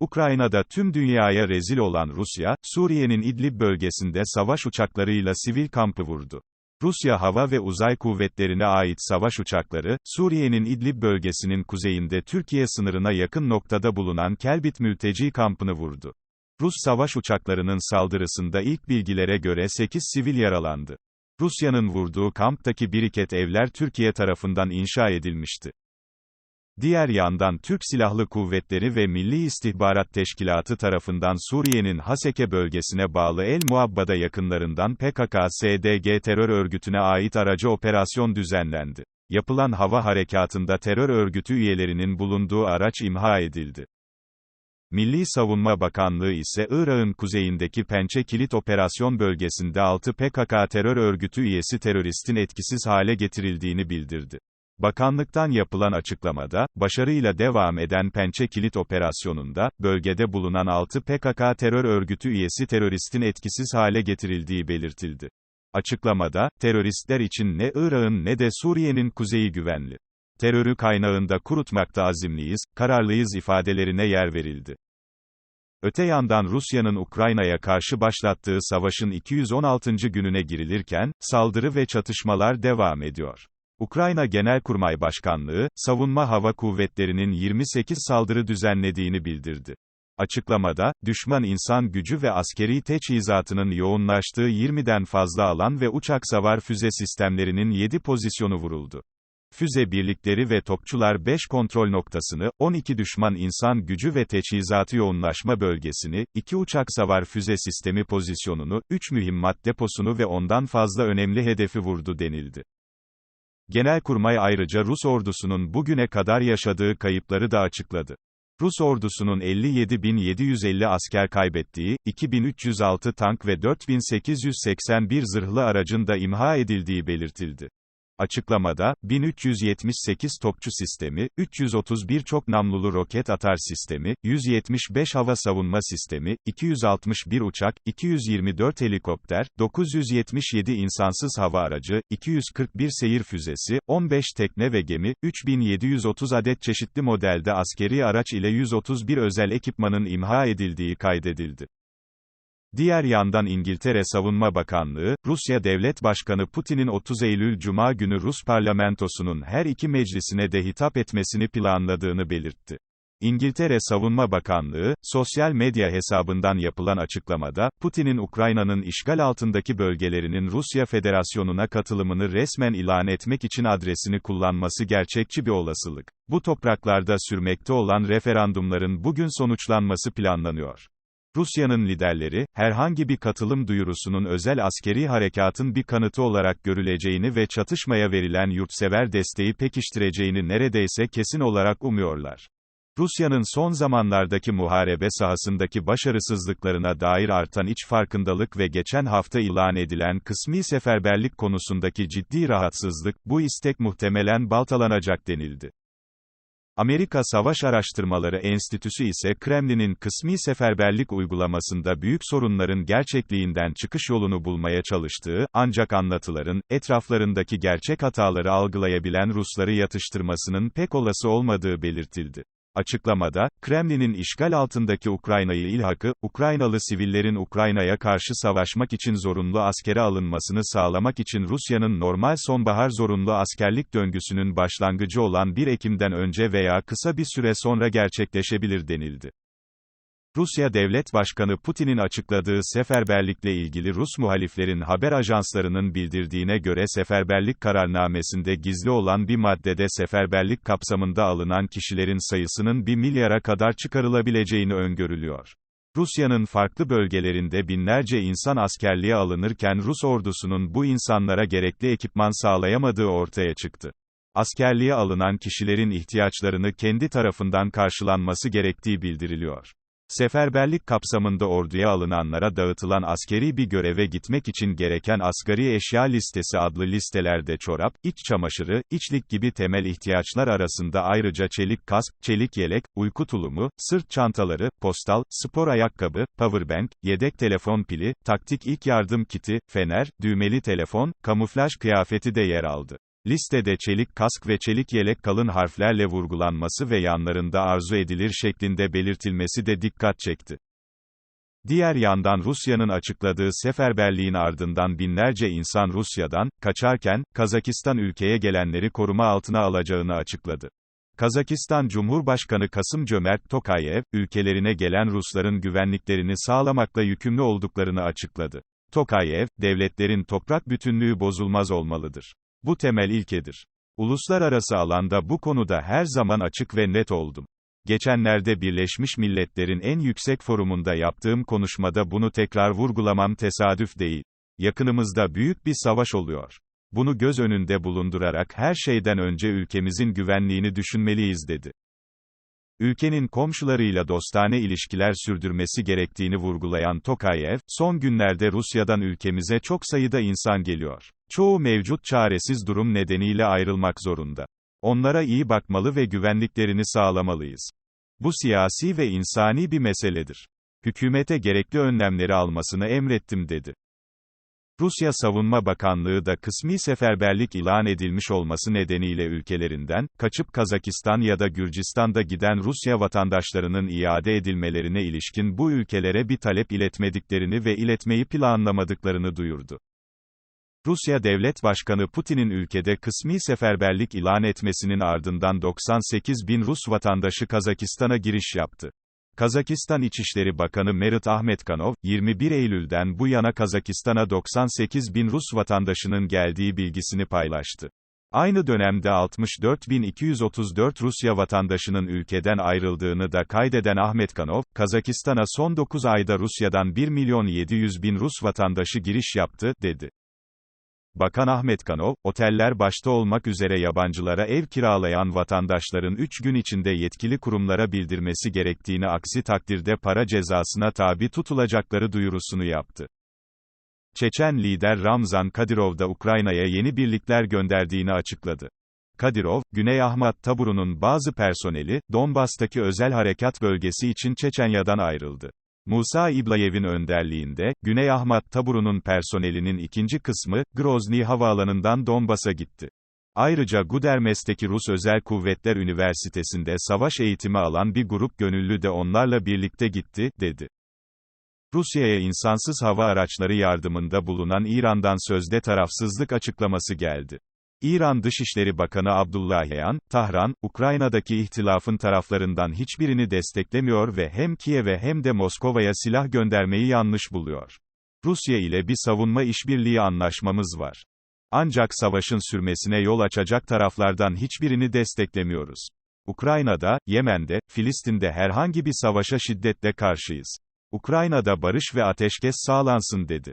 Ukrayna'da tüm dünyaya rezil olan Rusya, Suriye'nin İdlib bölgesinde savaş uçaklarıyla sivil kampı vurdu. Rusya Hava ve Uzay Kuvvetlerine ait savaş uçakları, Suriye'nin İdlib bölgesinin kuzeyinde Türkiye sınırına yakın noktada bulunan Kelbit mülteci kampını vurdu. Rus savaş uçaklarının saldırısında ilk bilgilere göre 8 sivil yaralandı. Rusya'nın vurduğu kamptaki biriket evler Türkiye tarafından inşa edilmişti. Diğer yandan Türk Silahlı Kuvvetleri ve Milli İstihbarat Teşkilatı tarafından Suriye'nin Haseke bölgesine bağlı El Muabbada yakınlarından PKK-SDG terör örgütüne ait aracı operasyon düzenlendi. Yapılan hava harekatında terör örgütü üyelerinin bulunduğu araç imha edildi. Milli Savunma Bakanlığı ise Irak'ın kuzeyindeki Pençe Kilit Operasyon Bölgesi'nde 6 PKK terör örgütü üyesi teröristin etkisiz hale getirildiğini bildirdi. Bakanlıktan yapılan açıklamada, başarıyla devam eden Pençe Kilit Operasyonu'nda, bölgede bulunan 6 PKK terör örgütü üyesi teröristin etkisiz hale getirildiği belirtildi. Açıklamada, teröristler için ne Irak'ın ne de Suriye'nin kuzeyi güvenli. Terörü kaynağında kurutmakta azimliyiz, kararlıyız ifadelerine yer verildi. Öte yandan Rusya'nın Ukrayna'ya karşı başlattığı savaşın 216. gününe girilirken, saldırı ve çatışmalar devam ediyor. Ukrayna Genelkurmay Başkanlığı, Savunma Hava Kuvvetleri'nin 28 saldırı düzenlediğini bildirdi. Açıklamada, düşman insan gücü ve askeri teçhizatının yoğunlaştığı 20'den fazla alan ve uçak savar füze sistemlerinin 7 pozisyonu vuruldu. Füze birlikleri ve topçular 5 kontrol noktasını, 12 düşman insan gücü ve teçhizatı yoğunlaşma bölgesini, 2 uçak savar füze sistemi pozisyonunu, 3 mühimmat deposunu ve ondan fazla önemli hedefi vurdu denildi. Genelkurmay ayrıca Rus ordusunun bugüne kadar yaşadığı kayıpları da açıkladı. Rus ordusunun 57.750 asker kaybettiği, 2306 tank ve 4881 zırhlı aracın da imha edildiği belirtildi. Açıklamada, 1378 topçu sistemi, 331 çok namlulu roket atar sistemi, 175 hava savunma sistemi, 261 uçak, 224 helikopter, 977 insansız hava aracı, 241 seyir füzesi, 15 tekne ve gemi, 3730 adet çeşitli modelde askeri araç ile 131 özel ekipmanın imha edildiği kaydedildi. Diğer yandan İngiltere Savunma Bakanlığı, Rusya Devlet Başkanı Putin'in 30 Eylül Cuma günü Rus parlamentosunun her iki meclisine de hitap etmesini planladığını belirtti. İngiltere Savunma Bakanlığı, sosyal medya hesabından yapılan açıklamada, Putin'in Ukrayna'nın işgal altındaki bölgelerinin Rusya Federasyonu'na katılımını resmen ilan etmek için adresini kullanması gerçekçi bir olasılık. Bu topraklarda sürmekte olan referandumların bugün sonuçlanması planlanıyor. Rusya'nın liderleri, herhangi bir katılım duyurusunun özel askeri harekatın bir kanıtı olarak görüleceğini ve çatışmaya verilen yurtsever desteği pekiştireceğini neredeyse kesin olarak umuyorlar. Rusya'nın son zamanlardaki muharebe sahasındaki başarısızlıklarına dair artan iç farkındalık ve geçen hafta ilan edilen kısmi seferberlik konusundaki ciddi rahatsızlık, bu istek muhtemelen baltalanacak denildi. Amerika Savaş Araştırmaları Enstitüsü ise Kremlin'in kısmi seferberlik uygulamasında büyük sorunların gerçekliğinden çıkış yolunu bulmaya çalıştığı, ancak anlatıların, etraflarındaki gerçek hataları algılayabilen Rusları yatıştırmasının pek olası olmadığı belirtildi. Açıklamada, Kremlin'in işgal altındaki Ukrayna'yı ilhakı, Ukraynalı sivillerin Ukrayna'ya karşı savaşmak için zorunlu askere alınmasını sağlamak için Rusya'nın normal sonbahar zorunlu askerlik döngüsünün başlangıcı olan 1 Ekim'den önce veya kısa bir süre sonra gerçekleşebilir denildi. Rusya Devlet Başkanı Putin'in açıkladığı seferberlikle ilgili Rus muhaliflerin haber ajanslarının bildirdiğine göre seferberlik kararnamesinde gizli olan bir maddede seferberlik kapsamında alınan kişilerin sayısının 1 milyara kadar çıkarılabileceğini öngörülüyor. Rusya'nın farklı bölgelerinde binlerce insan askerliğe alınırken Rus ordusunun bu insanlara gerekli ekipman sağlayamadığı ortaya çıktı. Askerliğe alınan kişilerin ihtiyaçlarını kendi tarafından karşılanması gerektiği bildiriliyor. Seferberlik kapsamında orduya alınanlara dağıtılan askeri bir göreve gitmek için gereken asgari eşya listesi adlı listelerde çorap, iç çamaşırı, içlik gibi temel ihtiyaçlar arasında ayrıca çelik kask, çelik yelek, uyku tulumu, sırt çantaları, postal, spor ayakkabı, powerbank, yedek telefon pili, taktik ilk yardım kiti, fener, düğmeli telefon, kamuflaj kıyafeti de yer aldı. Listede çelik kask ve çelik yelek kalın harflerle vurgulanması ve yanlarında arzu edilir şeklinde belirtilmesi de dikkat çekti. Diğer yandan Rusya'nın açıkladığı seferberliğin ardından binlerce insan Rusya'dan, kaçarken, Kazakistan ülkeye gelenleri koruma altına alacağını açıkladı. Kazakistan Cumhurbaşkanı Kasım Cömert Tokayev, ülkelerine gelen Rusların güvenliklerini sağlamakla yükümlü olduklarını açıkladı. Tokayev, devletlerin toprak bütünlüğü bozulmaz olmalıdır. Bu temel ilkedir. Uluslararası alanda bu konuda her zaman açık ve net oldum. Geçenlerde Birleşmiş Milletler'in en yüksek forumunda yaptığım konuşmada bunu tekrar vurgulamam tesadüf değil. Yakınımızda büyük bir savaş oluyor. Bunu göz önünde bulundurarak her şeyden önce ülkemizin güvenliğini düşünmeliyiz dedi. Ülkenin komşularıyla dostane ilişkiler sürdürmesi gerektiğini vurgulayan Tokayev, son günlerde Rusya'dan ülkemize çok sayıda insan geliyor. Çoğu mevcut çaresiz durum nedeniyle ayrılmak zorunda. Onlara iyi bakmalı ve güvenliklerini sağlamalıyız. Bu siyasi ve insani bir meseledir. Hükümete gerekli önlemleri almasını emrettim dedi. Rusya Savunma Bakanlığı da kısmi seferberlik ilan edilmiş olması nedeniyle ülkelerinden, kaçıp Kazakistan ya da Gürcistan'da giden Rusya vatandaşlarının iade edilmelerine ilişkin bu ülkelere bir talep iletmediklerini ve iletmeyi planlamadıklarını duyurdu. Rusya Devlet Başkanı Putin'in ülkede kısmi seferberlik ilan etmesinin ardından 98 bin Rus vatandaşı Kazakistan'a giriş yaptı. Kazakistan İçişleri Bakanı Merit Ahmetkanov, 21 Eylül'den bu yana Kazakistan'a 98 bin Rus vatandaşının geldiği bilgisini paylaştı. Aynı dönemde 64.234 Rusya vatandaşının ülkeden ayrıldığını da kaydeden Ahmetkanov, Kazakistan'a son 9 ayda Rusya'dan 1 milyon 700 bin Rus vatandaşı giriş yaptı, dedi. Bakan Ahmet Kanov, oteller başta olmak üzere yabancılara ev kiralayan vatandaşların 3 gün içinde yetkili kurumlara bildirmesi gerektiğini aksi takdirde para cezasına tabi tutulacakları duyurusunu yaptı. Çeçen lider Ramzan Kadyrov da Ukrayna'ya yeni birlikler gönderdiğini açıkladı. Kadirov, Güney Ahmat taburunun bazı personeli, Donbas'taki özel harekat bölgesi için Çeçenya'dan ayrıldı. Musa İblayev'in önderliğinde, Güney Ahmat taburunun personelinin ikinci kısmı, Grozny havaalanından Donbas'a gitti. Ayrıca Gudermes'teki Rus Özel Kuvvetler Üniversitesi'nde savaş eğitimi alan bir grup gönüllü de onlarla birlikte gitti, dedi. Rusya'ya insansız hava araçları yardımında bulunan İran'dan sözde tarafsızlık açıklaması geldi. İran Dışişleri Bakanı Abdullahian, Tahran, Ukrayna'daki ihtilafın taraflarından hiçbirini desteklemiyor ve hem Kiev'e hem de Moskova'ya silah göndermeyi yanlış buluyor. Rusya ile bir savunma işbirliği anlaşmamız var. Ancak savaşın sürmesine yol açacak taraflardan hiçbirini desteklemiyoruz. Ukrayna'da, Yemen'de, Filistin'de herhangi bir savaşa şiddetle karşıyız. Ukrayna'da barış ve ateşkes sağlansın dedi.